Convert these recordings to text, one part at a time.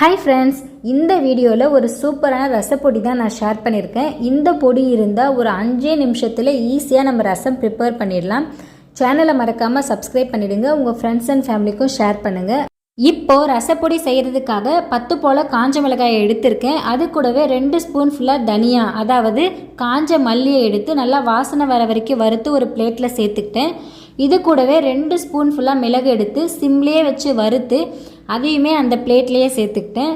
Hi friends இந்த வீடியோவில் ஒரு சூப்பரான ரசப்பொடி தான் நான் ஷேர் பண்ணியிருக்கேன் இந்த பொடி இருந்தால் ஒரு அஞ்சே நிமிஷத்தில் ஈஸியாக நம்ம ரசம் ப்ரிப்பேர் பண்ணிடலாம். சேனலை மறக்காமல் சப்ஸ்கிரைப் பண்ணிடுங்க. உங்கள் ஃப்ரெண்ட்ஸ் அண்ட் ஃபேமிலிக்கும் ஷேர் பண்ணுங்கள் இப்போ ரசப்பொடி செய்கிறதுக்காக பத்து போல் காஞ்ச மிளகாயை எடுத்திருக்கேன். அது கூடவே ரெண்டு ஸ்பூன் ஃபுல்லாக தனியா அதாவது காஞ்ச மல்லியை எடுத்து நல்லா வாசனை வர வரைக்கும் வறுத்து ஒரு பிளேட்டில் சேர்த்துக்கிட்டேன். இது கூடவே ரெண்டு ஸ்பூன் ஃபுல்லாக மிளகு எடுத்து சிம்லேயே வச்சு வறுத்து அதையுமே அந்த பிளேட்லேயே சேர்த்துக்கிட்டேன்.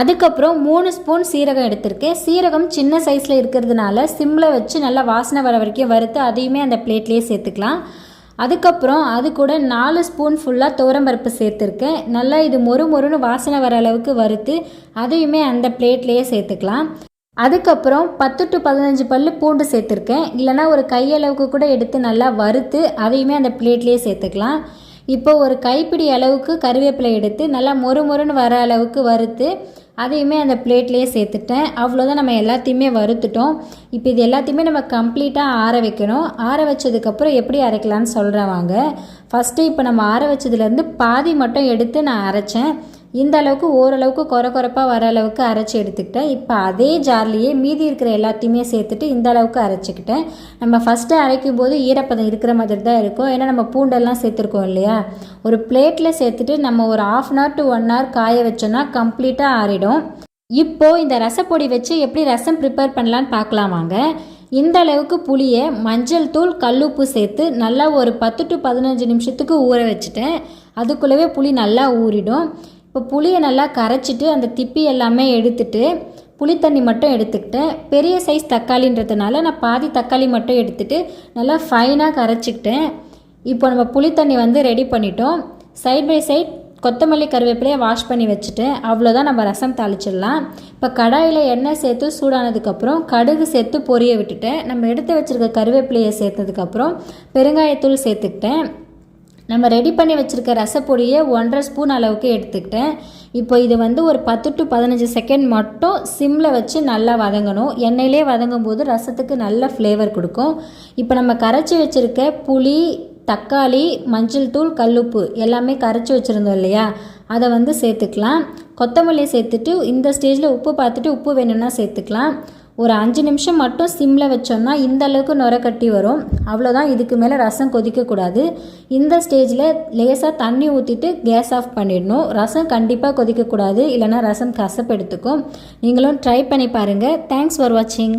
அதுக்கப்புறம் மூணு ஸ்பூன் சீரகம் எடுத்திருக்கேன். சீரகம் சின்ன சைஸில் இருக்கிறதுனால சிம்மில் வச்சு நல்லா வாசனை வர வரைக்கும் வறுத்து அதையுமே அந்த பிளேட்லேயே சேர்த்துக்கலாம். அதுக்கப்புறம் அது கூட நாலு ஸ்பூன் ஃபுல்லாக துவரம்பருப்பு சேர்த்துருக்கேன். நல்லா இது மொறு மொறுன்னு வாசனை வர அளவுக்கு வறுத்து அதையுமே அந்த பிளேட்லேயே சேர்த்துக்கலாம். அதுக்கப்புறம் பத்து டு பதினஞ்சு பல்லு பூண்டு சேர்த்துருக்கேன். இல்லைனா ஒரு கையளவுக்கு கூட எடுத்து நல்லா வறுத்து அதையுமே அந்த பிளேட்லேயே சேர்த்துக்கலாம். இப்போ ஒரு கைப்பிடி அளவுக்கு கருவேப்பிலை எடுத்து நல்லா மொறு மொறுன்னு வர அளவுக்கு வறுத்து அதையுமே அந்த பிளேட்லேயே சேர்த்துட்டேன். அவ்வளோதான் நம்ம எல்லாத்தையுமே வறுத்துட்டோம். இப்போ இது எல்லாத்தையுமே நம்ம கம்ப்ளீட்டாக ஆற வைக்கணும். ஆற வச்சதுக்கப்புறம் எப்படி அரைக்கலான்னு சொல்கிறேன் வாங்க. ஃபஸ்ட்டு இப்போ நம்ம ஆற வச்சதுலேருந்து பாதி மட்டும் எடுத்து நான் அரைச்சேன். இந்த அளவுக்கு ஓரளவுக்கு குறை குறைப்பாக வர அளவுக்கு அரைச்சி எடுத்துக்கிட்டேன். இப்போ அதே ஜார்லேயே மீதி இருக்கிற எல்லாத்தையுமே சேர்த்துட்டு இந்த அளவுக்கு அரைச்சிக்கிட்டேன். நம்ம ஃபஸ்ட்டு அரைக்கும் போது ஈரப்பதம் இருக்கிற மாதிரி தான் இருக்கும். ஏன்னா நம்ம பூண்டெல்லாம் சேர்த்துருக்கோம் இல்லையா? ஒரு பிளேட்டில் சேர்த்துட்டு நம்ம ஒரு half an hour to one hour காய வச்சோன்னா கம்ப்ளீட்டாக ஆறிடும். இப்போது இந்த ரசப்பொடி வச்சு எப்படி ரசம் ப்ரிப்பேர் பண்ணலான்னு பார்க்கலாம் வாங்க. இந்த அளவுக்கு புளியை மஞ்சள் தூள் கல்லுப்பு சேர்த்து நல்லா ஒரு பத்து டு பதினஞ்சு நிமிஷத்துக்கு ஊற வச்சுட்டேன். அதுக்குள்ளவே புளி நல்லா ஊறிடும். இப்போ புளியை நல்லா கரைச்சிட்டு அந்த திப்பி எல்லாமே எடுத்துட்டு புளித்தண்ணி மட்டும் எடுத்துக்கிட்டேன். பெரிய சைஸ் தக்காளின்றதுனால நான் பாதி தக்காளி மட்டும் எடுத்துகிட்டு நல்லா ஃபைனாக கரைச்சிக்கிட்டேன். இப்போ நம்ம புளித்தண்ணி வந்து ரெடி பண்ணிட்டோம். சைட் பை சைட் கொத்தமல்லி கருவேப்பிலையை வாஷ் பண்ணி வச்சுட்டேன். அவ்வளோதான் நம்ம ரசம் தாளிச்சிடலாம். இப்போ கடாயில் எண்ணெய் சேர்த்து சூடானதுக்கப்புறம் கடுகு சேர்த்து பொரிய விட்டுட்டேன். நம்ம எடுத்து வச்சுருக்க கருவேப்பிலையை சேர்த்ததுக்கப்புறம் பெருங்காயத்தூள் சேர்த்துக்கிட்டேன். நம்ம ரெடி பண்ணி வச்சுருக்க ரசப்பொடியை ஒன்றரை ஸ்பூன் அளவுக்கு எடுத்துக்கிட்டேன். இப்போ இது வந்து ஒரு பத்து டு பதினஞ்சு செகண்ட் மட்டும் சிம்மில் வச்சு நல்லா வதங்கணும். எண்ணெயிலே வதங்கும் போது ரசத்துக்கு நல்ல ஃப்ளேவர் கொடுக்கும். இப்போ நம்ம கரைச்சி வச்சுருக்க புளி தக்காளி மஞ்சள் தூள் கல்லுப்பு எல்லாமே கரைச்சி வச்சுருந்தோம் இல்லையா? அதை வந்து சேர்த்துக்கலாம். கொத்தமல்லி சேர்த்துட்டு இந்த ஸ்டேஜில் உப்பு பார்த்துட்டு உப்பு வேணும்னா சேர்த்துக்கலாம். ஒரு அஞ்சு நிமிஷம் மட்டும் சிம்மில் வச்சோம்னா இந்த அளவுக்கு நுர கட்டி வரும். அவ்வளோதான் இதுக்கு மேலே ரசம் கொதிக்கக்கூடாது இந்த ஸ்டேஜில் லேசாக தண்ணி ஊற்றிட்டு கேஸ் ஆஃப் பண்ணிடணும். ரசம் கண்டிப்பாக கொதிக்கக்கூடாது இல்லைனா ரசம் கசப்பு எடுத்துக்கும். நீங்களும் ட்ரை பண்ணி பாருங்கள் தேங்க்ஸ் ஃபார் வாட்சிங்